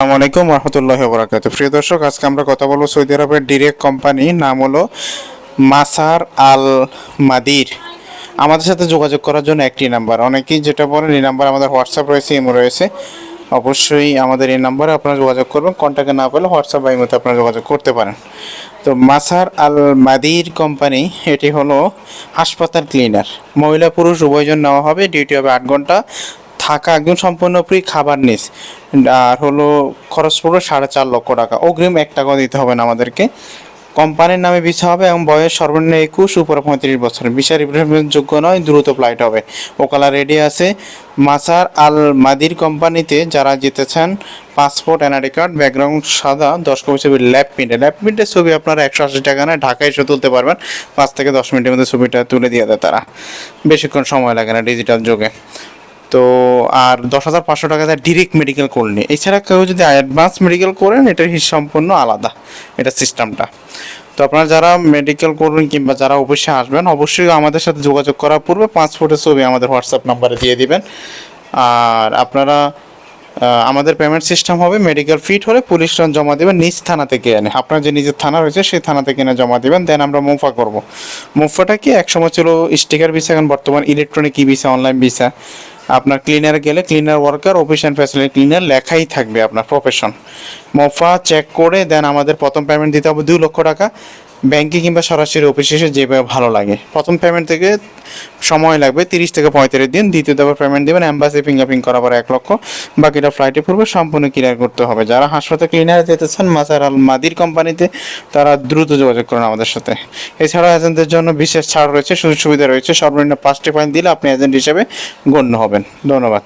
আসসালামু আলাইকুম রহমতুল্লাহ বরাকাত প্রিয় দর্শক, আজকে আমরা কথা বলব সৌদি আরবের ডিরেক্ট কোম্পানি নাম হলো মাসার আল মাদির। আমাদের সাথে যোগাযোগ করার জন্য একটি নাম্বার অনেকেই যেটা বলেন, এই নাম্বার আমাদের হোয়াটসঅ্যাপ রয়েছে, ইমো রয়েছে। অবশ্যই আমাদের এই নাম্বারে আপনারা যোগাযোগ করবেন। কন্ট্যাক্টে না পেলে হোয়াটসঅ্যাপ বা ইমোতে আপনারা যোগাযোগ করতে পারেন। তো মাসার আল মাদির কোম্পানি এটি হলো হাসপাতাল ক্লিনার মহিলা পুরুষ, উভয়জন নেওয়া হবে। ডিউটি হবে আট ঘণ্টা। থাকা একদম সম্পূর্ণ ফ্রি খাবার নিস। আর হলো খরচ পড়বে সাড়ে চার লক্ষ টাকা। অগ্রিম এক টাকাও দিতে হবে না আমাদেরকে। কোম্পানির নামে ভিসা হবে এবং বয়স সর্বনিম্ন একুশ, উপরে পঁয়ত্রিশ বছর। ভিসা রিপ্লেসমেন্ট যোগ্য নয়, দ্রুত ফ্লাইট হবে। ওকালা রেডি আছে। মাসার আল মাদির কোম্পানিতে যারা জিতেছেন পাসপোর্ট এনআইডি কার্ড ব্যাকগ্রাউন্ড সাদা, দশ কপি ছবি ল্যাব প্রিন্টে ল্যাব প্রিন্টের ছবি আপনারা একশো আশি টাকা নেয়, ঢাকায় এসে তুলতে পারবেন। পাঁচ থেকে দশ মিনিটের মধ্যে ছবিটা তুলে দিয়ে দেয় তারা। বেশিক্ষণ সময় লাগে না ডিজিটাল যুগে। তো আর দশ হাজার পাঁচশো টাকা দেয় ডিরেক্ট মেডিকেল করলে এছাড়া কেউ যদি অ্যাডভান্স মেডিকেল করেন, এটার হিস সম্পূর্ণ আলাদা, এটা সিস্টেমটা তো আপনারা যারা মেডিকেল করবেন কিংবা যারা অবশ্যই আসবেন, অবশ্যই আমাদের সাথে যোগাযোগ করার পূর্বে পাসপোর্টের ছবি আমাদের হোয়াটসঅ্যাপ নাম্বারে দিয়ে দিবেন। আর আপনারা আমাদের পেমেন্ট সিস্টেম হবে মেডিকেল ফিট হলে পুলিশ জমা দেবেন, নিজ থানা থেকে এনে। আপনার যে নিজের থানা রয়েছে, সেই থানা থেকে এনে জমা দেবেন, দেন আমরা মুফা করব। মুফাটা কি এক সময় ছিল স্টিকার ভিসা এখন বর্তমান electronic e visa online visa আপনার ক্লিনার গেলে cleaner worker office and facility cleaner লেখাই থাকবে আপনার প্রফেশন মোফা চেক করে দেন আমাদের প্রথম পেমেন্ট দিতে হবে দুই লক্ষ টাকা। ব্যাংকে কিংবা সরাসরি অফিসে এসে যেভাবে ভালো লাগে। প্রথম পেমেন্ট থেকে সময় লাগবে তিরিশ থেকে পঁয়ত্রিশ দিন। দ্বিতীয় দফা পেমেন্ট দেবেন অ্যাম্বাসি ফিঙ্গারপ্রিন্ট করার পর এক লক্ষ। বাকিটা ফ্লাইটে পূর্বে সম্পূর্ণ ক্লিয়ার করতে হবে। যারা হাসপাতাল ক্লিনার যেতে চান, মাসার আল মাদির কোম্পানিতে তারা দ্রুত যোগাযোগ করুন আমাদের সাথে। এছাড়াও এজেন্টদের জন্য বিশেষ ছাড় রয়েছে, সুযোগ সুবিধা রয়েছে। সর্বনিম্ন পাঁচটি পয়েন্ট দিলে আপনি এজেন্ট হিসেবে গণ্য হবেন। ধন্যবাদ।